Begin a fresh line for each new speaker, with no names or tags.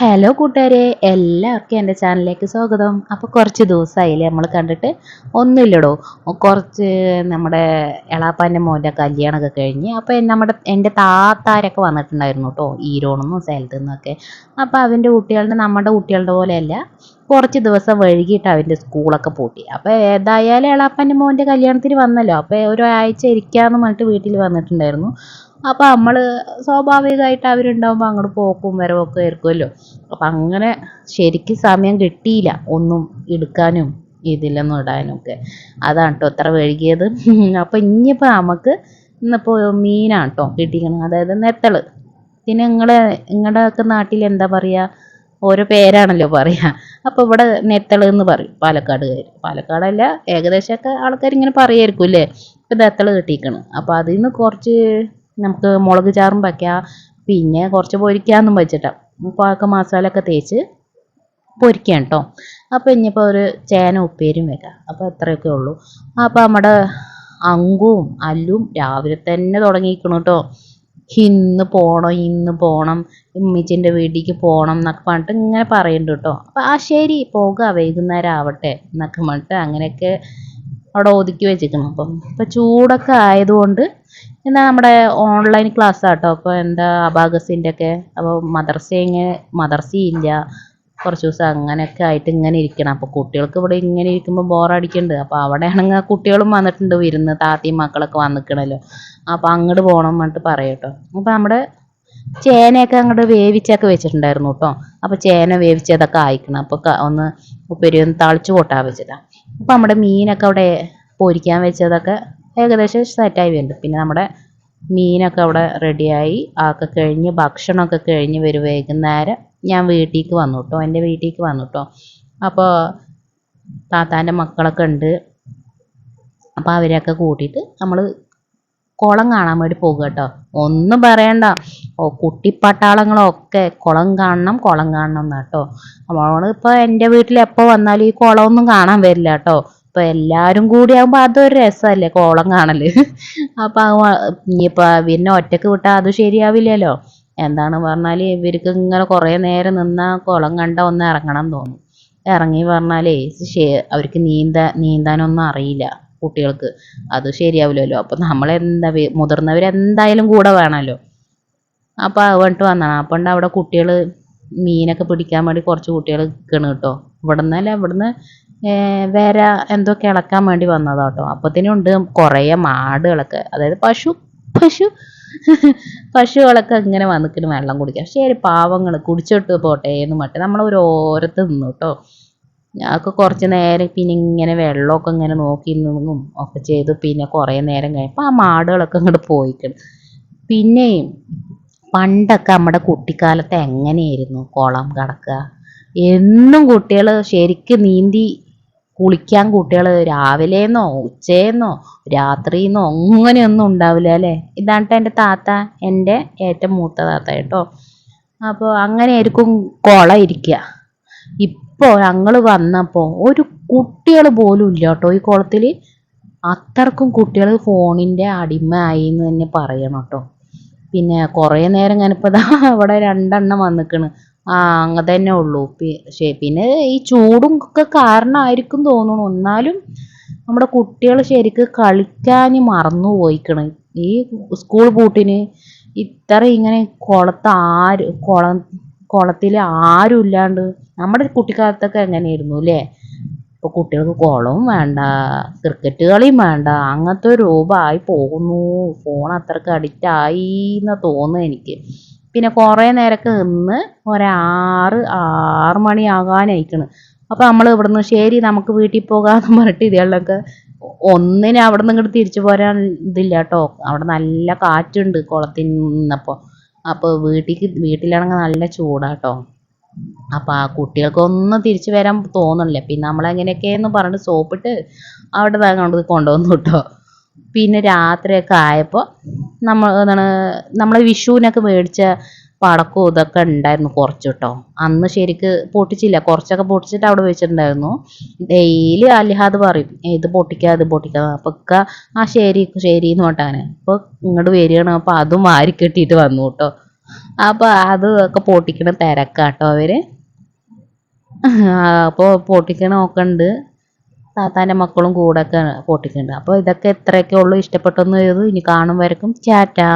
Hello കൂട്ടുകാരെ. എല്ലാവർക്കും എന്റെ ചാനലിലേക്ക് സ്വാഗതം. അപ്പോൾ കുറച്ച് ദിവസമായില്ലേ നമ്മൾ കണ്ടിട്ട്? ഒന്നുമില്ലടോ. കുറച്ച് നമ്മുടെ എളാപ്പാന്റെ മോന്റെ കല്യാണമൊക്കെ കഴിഞ്ഞ് അപ്പോൾ നമ്മുടെ എന്റെ താത്താരൊക്കെ വന്നിട്ടുണ്ടായിരുന്നു കേട്ടോ ഈരോണെന്നും സ്ഥലത്തു നിന്നൊക്കെ. അപ്പോൾ അവന്റെ കുട്ടികളുടെ നമ്മുടെ കുട്ടികളുടെ പോലെയല്ല കുറച്ച് ദിവസം വൈകിട്ട് അവന്റെ സ്കൂളൊക്കെ പൂട്ടി. അപ്പോൾ ഏതായാലും എളാപ്പാന്റെ മോന്റെ കല്യാണത്തിന് വന്നല്ലോ. അപ്പോൾ ഒരാഴ്ച ഇരിക്കാമെന്ന് പറഞ്ഞിട്ട് വീട്ടിൽ വന്നിട്ടുണ്ടായിരുന്നു. അപ്പോൾ നമ്മൾ സ്വാഭാവികമായിട്ട് അവരുണ്ടാകുമ്പോൾ അങ്ങോട്ട് പോക്കും വരവൊക്കെ ആയിരിക്കുമല്ലോ. അപ്പം അങ്ങനെ ശരിക്കും സമയം കിട്ടിയില്ല ഒന്നും എടുക്കാനും ഇതിലൊന്നും ഇടാനും ഒക്കെ. അതാണ് കേട്ടോ അത്ര വൈകിയത്. അപ്പം ഇനിയിപ്പോൾ നമുക്ക് ഇന്നിപ്പോൾ മീനാണ് കേട്ടോ കിട്ടിക്കണം അതായത് നെത്തൾ. പിന്നെ നിങ്ങളെ നിങ്ങളുടെയൊക്കെ നാട്ടിൽ എന്താ പറയുക ഓരോ പേരാണല്ലോ പറയുക അപ്പോൾ ഇവിടെ നെത്തൾ എന്ന് പറയും പാലക്കാടുകാർ പാലക്കാടല്ല ഏകദേശമൊക്കെ ആൾക്കാർ ഇങ്ങനെ പറയായിരിക്കും അല്ലേ? ഇപ്പം നെത്തൾ കിട്ടിയിരിക്കണം. അപ്പോൾ അതിൽ നിന്ന് കുറച്ച് നമുക്ക് മുളക് ചാറും വയ്ക്കാം പിന്നെ കുറച്ച് പൊരിക്കാമെന്നും വെച്ചിട്ട്. അപ്പോൾ മസാല ഒക്കെ തേച്ച് പൊരിക്കാം കേട്ടോ അപ്പോൾ ഇനിയിപ്പോൾ ഒരു ചേന ഉപ്പേരിയും വെക്കാം. അപ്പോൾ അത്രയൊക്കെ ഉള്ളൂ. അപ്പോൾ നമ്മുടെ അങ്കുവും അല്ലും രാവിലെ തന്നെ തുടങ്ങിയിരിക്കണം കേട്ടോ ഇന്ന് പോകണം ഇന്ന് പോകണം ഉമ്മച്ചിന്റെ വീട്ടിലേക്ക് പോകണം എന്നൊക്കെ പറഞ്ഞിട്ട് ഇങ്ങനെ പറയുന്നുണ്ട് കേട്ടോ അപ്പോൾ ആ ശരി പോകുക വൈകുന്നേരം ആവട്ടെ എന്നൊക്കെ പറഞ്ഞിട്ട് അങ്ങനെയൊക്കെ അവിടെ ഒതുക്കി വെച്ചിരിക്കണം അപ്പം ഇപ്പം ചൂടൊക്കെ ആയതുകൊണ്ട് എന്നാൽ നമ്മുടെ ഓൺലൈൻ ക്ലാസ് ആട്ടോ. അപ്പോൾ എന്താ അബാഗസിന്റെ ഒക്കെ അപ്പോൾ മദർസ ഇങ്ങനെ മദർസയില്ല കുറച്ച് ദിവസം അങ്ങനെയൊക്കെ ആയിട്ട് ഇങ്ങനെ ഇരിക്കണം. അപ്പോൾ കുട്ടികൾക്ക് ഇവിടെ ഇങ്ങനെ ഇരിക്കുമ്പോൾ ബോറടിക്കുന്നുണ്ട് അപ്പോൾ അവിടെ ആണെങ്കിൽ കുട്ടികളും വന്നിട്ടുണ്ട് വിരുന്ന് താത്തയും മക്കളൊക്കെ വന്നിക്കണല്ലോ. അപ്പോൾ അങ്ങോട്ട് പോകണം എന്നിട്ട് പറയട്ടോ അപ്പോൾ നമ്മുടെ ചേനയൊക്കെ അങ്ങോട്ട് വേവിച്ചൊക്കെ വെച്ചിട്ടുണ്ടായിരുന്നു കേട്ടോ. അപ്പോൾ ചേന വേവിച്ചതൊക്കെ ആയിക്കണം അപ്പോൾ ഒന്ന് ഉപ്പേരി ഒന്ന് തളിച്ച് പൊട്ടാൻ വെച്ചിട്ടാണ് അപ്പോൾ നമ്മുടെ മീനൊക്കെ അവിടെ പൊരിക്കാൻ വെച്ചതൊക്കെ ഏകദേശം സെറ്റായി വരുന്നുണ്ട്. പിന്നെ നമ്മുടെ മീനൊക്കെ അവിടെ റെഡിയായി ആക്കെ കഴിഞ്ഞ് ഭക്ഷണമൊക്കെ കഴിഞ്ഞ് വരും വൈകുന്നേരം. ഞാൻ വീട്ടിലേക്ക് വന്നു കേട്ടോ. എന്റെ വീട്ടിലേക്ക് വന്നു കേട്ടോ. അപ്പോൾ താത്താന്റെ മക്കളൊക്കെ ഉണ്ട്. അപ്പോൾ അവരെയൊക്കെ കൂട്ടിയിട്ട് നമ്മൾ കുളം കാണാൻ വേണ്ടി പോകുക കേട്ടോ. ഒന്നും പറയണ്ട. ഓ കുട്ടിപ്പട്ടാളങ്ങളൊക്കെ കുളം കാണണം കുളം കാണണം എന്നാ കേട്ടോ നമ്മളിപ്പോൾ എന്റെ വീട്ടിൽ എപ്പോൾ വന്നാലും ഈ കുളമൊന്നും കാണാൻ വരില്ല കേട്ടോ ഇപ്പം എല്ലാരും കൂടി ആകുമ്പോൾ അതൊരു രസമല്ലേ കോളം കാണൽ അപ്പം ഇനിയിപ്പോൾ പിന്നെ ഒറ്റയ്ക്ക് വിട്ടാൽ അത് ശരിയാവില്ലല്ലോ. എന്താണ് പറഞ്ഞാൽ ഇവർക്ക് ഇങ്ങനെ കുറേ നേരം നിന്നാൽ കുളം കണ്ട ഒന്ന് ഇറങ്ങണം തോന്നും. ഇറങ്ങി പറഞ്ഞാലേ അവർക്ക് നീന്താ നീന്താനൊന്നും അറിയില്ല. കുട്ടികൾക്ക് അത് ശരിയാവില്ലല്ലോ. അപ്പം നമ്മളെന്താ മുതിർന്നവരെന്തായാലും കൂടെ വേണമല്ലോ അപ്പോൾ അതുകൊണ്ട് വന്നതാണ്. അപ്പം അവിടെ കുട്ടികൾ മീനൊക്കെ പിടിക്കാൻ വേണ്ടി കുറച്ച് കുട്ടികൾ നിൽക്കണം കേട്ടോ. ഇവിടെ നിന്നല്ല ഇവിടുന്ന് വേര എന്തോ കിളക്കാൻ വേണ്ടി വന്നതാട്ടോ അപ്പത്തേനും ഉണ്ട് കുറേ മാടുകളൊക്കെ. അതായത് പശു പശു പശുകളൊക്കെ ഇങ്ങനെ വന്നിട്ട് വെള്ളം കുടിക്കാം ശരി പാവങ്ങൾ കുടിച്ചിട്ട് പോട്ടെ എന്ന് മറ്റേ നമ്മൾ ഒരു ഓരത്ത് നിന്നു കേട്ടോ. ഞങ്ങൾക്ക് കുറച്ച് നേരം പിന്നെ ഇങ്ങനെ വെള്ളമൊക്കെ ഇങ്ങനെ നോക്കി നിന്നും ഒക്കെ ചെയ്തു പിന്നെ കുറേ നേരം കഴിഞ്ഞപ്പോൾ ആ മാടുകളൊക്കെ ഇങ്ങോട്ട് പോയിക്കണം. പിന്നെയും പണ്ടൊക്കെ നമ്മുടെ കുട്ടിക്കാലത്ത് എങ്ങനെയായിരുന്നു കുളം കിടക്കുക? എന്നും കുട്ടികൾ ശരിക്കും നീന്തി കുളിക്കാൻ കുട്ടികൾ രാവിലെന്നോ ഉച്ചയെന്നോ രാത്രിയെന്നോ അങ്ങനെയൊന്നും ഉണ്ടാവില്ല അല്ലേ? ഇതാണ് എന്റെ താത്ത എന്റെ ഏറ്റവും മൂത്ത താത്ത കേട്ടോ അപ്പോൾ അങ്ങനെ ആയിരിക്കും കുളം ഇരിക്കുക. ഇപ്പോൾ ഞങ്ങൾ വന്നപ്പോൾ ഒരു കുട്ടികൾ പോലും ഇല്ല കേട്ടോ ഈ കുളത്തിൽ അത്രക്കും കുട്ടികൾ ഫോണിന്റെ അടിമയായി എന്ന് തന്നെ പറയണം കേട്ടോ പിന്നെ കുറേ നേരം ഞാനിപ്പോൾ അവിടെ രണ്ടെണ്ണം വന്നിക്കണ്. ആ അങ്ങനെ തന്നെ ഉള്ളൂ. പിന്നെ ഈ ചൂടും ഒക്കെ കാരണമായിരിക്കും തോന്നുന്നു എന്നാലും നമ്മുടെ കുട്ടികൾ ശരിക്ക് കളിക്കാൻ മറന്നു പോയിക്കണ്. ഈ സ്കൂൾ പൂട്ടിന് ഇത്ര ഇങ്ങനെ കുളത്ത് ആര് കുളം കുളത്തിൽ ആരും ഇല്ലാണ്ട് നമ്മുടെ കുട്ടിക്കാലത്തൊക്കെ എങ്ങനെയായിരുന്നു അല്ലേ ഇപ്പോൾ കുട്ടികൾക്ക് കുളവും വേണ്ട ക്രിക്കറ്റ് കളിയും വേണ്ട അങ്ങനത്തെ ഒരു രൂപമായി പോകുന്നു. ഫോൺ അത്രയ്ക്ക് അഡിക്റ്റ് ആയി എന്ന് തോന്നുന്നു എനിക്ക്. പിന്നെ കുറേ നേരമൊക്കെ നിന്ന് ഒരാറ് ആറ് മണി ആകാനായിക്കണ്. അപ്പോൾ നമ്മൾ ഇവിടുന്ന് ശരി നമുക്ക് വീട്ടിൽ പോകാമെന്ന് പറഞ്ഞിട്ട് ഇതുകളിലൊക്കെ ഒന്നിന് അവിടെ നിന്ന് ഇങ്ങോട്ട് തിരിച്ചു പോരാൻ ഇതില്ല കേട്ടോ അവിടെ നല്ല കാറ്റുണ്ട് കുളത്തിൽ നിന്നപ്പോൾ അപ്പോൾ വീട്ടിലേക്ക് വീട്ടിലാണെങ്കിൽ നല്ല ചൂടാട്ടോ. അപ്പോൾ ആ കുട്ടികൾക്കൊന്നും തിരിച്ചു വരാൻ തോന്നണില്ല. പിന്നെ നമ്മളെങ്ങനെയൊക്കെയെന്ന് പറഞ്ഞിട്ട് സോപ്പിട്ട് അവിടെ കൊണ്ട് കൊണ്ടുവന്നു കേട്ടോ. പിന്നെ രാത്രിയൊക്കെ ആയപ്പോൾ നമ്മൾ എന്താണ് നമ്മൾ വിഷുവിനൊക്കെ മേടിച്ച പടക്കവും ഇതൊക്കെ ഉണ്ടായിരുന്നു കുറച്ച് കേട്ടോ. അന്ന് ശരിക്ക് പൊട്ടിച്ചില്ല. കുറച്ചൊക്കെ പൊട്ടിച്ചിട്ട് അവിടെ വെച്ചിട്ടുണ്ടായിരുന്നു. ഡെയിലി അലിഹാദ് പറയും ഇത് പൊട്ടിക്കുക ഇത് പൊട്ടിക്കുക അപ്പൊ ഒക്കെ ആ ശരി ശരി എന്ന് പറഞ്ഞിട്ടാണ്. അപ്പോൾ ഇങ്ങോട്ട് വരികയാണ്. അപ്പോൾ അതും വാരി കെട്ടിയിട്ട് വന്നു കേട്ടോ. അപ്പോൾ അത് ഒക്കെ പൊട്ടിക്കണ തിരക്കാട്ടോ അവർ അപ്പോൾ പൊട്ടിക്കണ ഉണ്ട്. താത്താന്റെ മക്കളും കൂടെ ഒക്കെ പൊട്ടിക്കുന്നുണ്ട് അപ്പോൾ ഇതൊക്കെ എത്രയൊക്കെ ഉള്ളൂ ഇഷ്ടപ്പെട്ടൊന്നും ചെയ്തു ഇനി കാണും വരക്കും. ചാറ്റാ